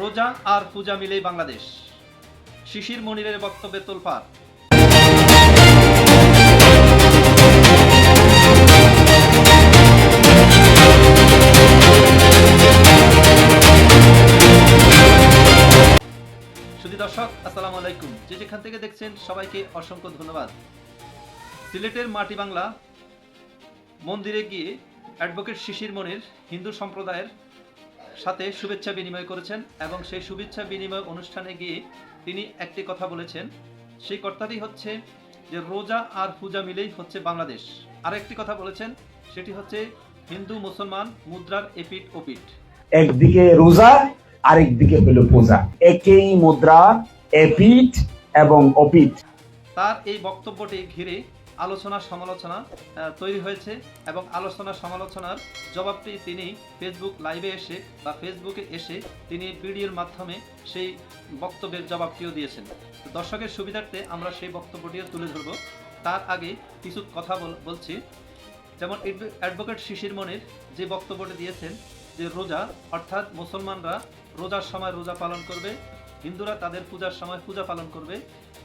রোজা আর পূজা মিলেই বাংলাদেশ। শিশির মনিরের বক্তব্যে তোলপাড়। সুধী দর্শক, আসসালামু আলাইকুম। যে যেখান থেকে দেখছেন, সবাইকে অসংখ্য ধন্যবাদ। সিলেটের মাটি বাংলা মন্দিরে গিয়ে অ্যাডভোকেট শিশির মনির হিন্দু সম্প্রদায়ের সাথে শুভেচ্ছা বিনিময় করেছেন এবং সেই শুভেচ্ছা বিনিময় অনুষ্ঠানে গিয়ে তিনি একটি কথা বলেছেন। সেই কথাটি হচ্ছে যে রোজা আর পূজা মিলেই হচ্ছে বাংলাদেশ। আর একটি কথা বলেছেন সেটি হচ্ছে হিন্দু মুসলমান মুদ্রার এপিট ওপিট একদিকে রোজা আরেকদিকে হলো পূজা। একই মুদ্রা এপিট এবং অপিট তার এই বক্তব্যটি ঘিরে আলোচনা সমালোচনা তৈরি হয়েছে এবং আলোচনা সমালোচনার জবাবটি তিনি ফেসবুক লাইভে এসে বা ফেসবুকে এসে তিনি ভিডিওর মাধ্যমে সেই বক্তব্যের জবাবটিও দিয়েছেন। দর্শকের সুবিধার্থে আমরা সেই বক্তব্যটিও তুলে ধরব। তার আগে কিছু কথা বল- বলছি। যেমন অ্যাডভোকেট শিশির মনির যে বক্তব্যটি দিয়েছেন যে রোজা, অর্থাৎ মুসলমানরা রোজার সময় রোজা পালন করবে হিন্দুরা তাদের পূজার সময় পূজা পালন করবে।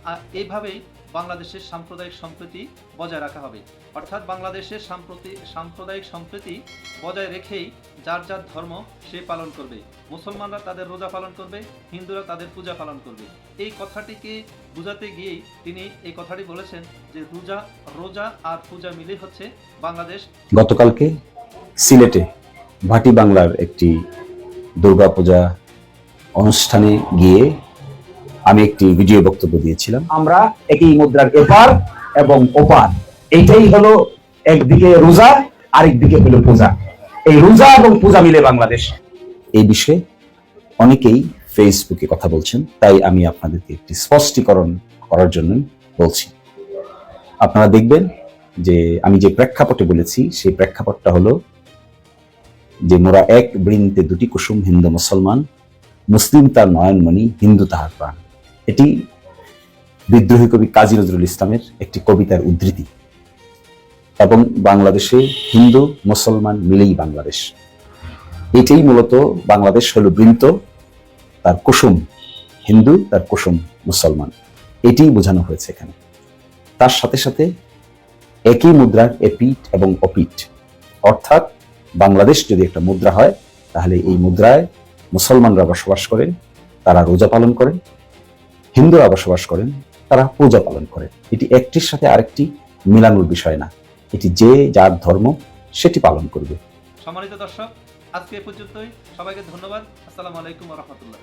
আর এইভাবেই বাংলাদেশের সাম্প্রদায়িক সম্প্রীতি বজায় রাখা হবে। অর্থাৎ বাংলাদেশের সাম্প্রতি, সাম্প্রদায়িক সম্প্রীতি বজায় রেখেই যার যার ধর্ম সে পালন করবে। মুসলমানরা তাদের রোজা পালন করবে, হিন্দুরা তাদের পূজা পালন করবে। এই কথাটিকে বোঝাতে গিয়েই তিনি এই কথাটি বলেছেন যে রোজা রোজা আর পূজা মিলে হচ্ছে বাংলাদেশ। গতকালকে সিলেটে ভাটি বাংলার একটি দুর্গাপূজা অনুষ্ঠানে গিয়ে আমি একটি ভিডিও বক্তব্য দিয়েছিলাম। আমরা একই মুদ্রার এপার এবং ওপার। এটাই হলো একদিকে রোজা আরেকদিকে হলো পূজা। এই রোজা এবং পূজা মিলে বাংলাদেশ। এই বিষয়ে অনেকেই ফেসবুকে কথা বলছেন তাই আমি আপনাদেরকে একটি স্পষ্টীকরণ করার জন্য বলছি। আপনারা দেখবেন যে আমি যে প্রেক্ষাপটে বলেছি সেই প্রেক্ষাপটটা হলো যে মোরা এক বৃন্তে দুটি কুসুম হিন্দু মুসলমান মুসলিম তার নয়নমণি, হিন্দু তাহার প্রাণ। এটি বিদ্রোহী কবি কাজী নজরুল ইসলামের একটি কবিতার উদ্ধৃতি। এবং বাংলাদেশে হিন্দু, মুসলমান মিলেই বাংলাদেশ। এটাই মূলত বাংলাদেশ হলো বৃন্ত তার কুসুম হিন্দু, তার কুসুম মুসলমান। এটিই বোঝানো হয়েছে এখানে। তার সাথে সাথে একই মুদ্রার এপিট এবং অপিট অর্থাৎ বাংলাদেশ যদি একটা মুদ্রা হয়, তাহলে এই মুদ্রায় মুসলমানরা বসবাস করেন, তারা রোজা পালন করেন, হিন্দুরা বসবাস করেন, তারা পূজা পালন করেন। এটি একটির সাথে আরেকটি মিলানোর বিষয় না। এটি যে যার ধর্ম, সেটি পালন করবে। সম্মানিত দর্শক, আজকে পর্যন্তই। সবাইকে ধন্যবাদ। আসসালামু আলাইকুম রহমতুল্লাহ।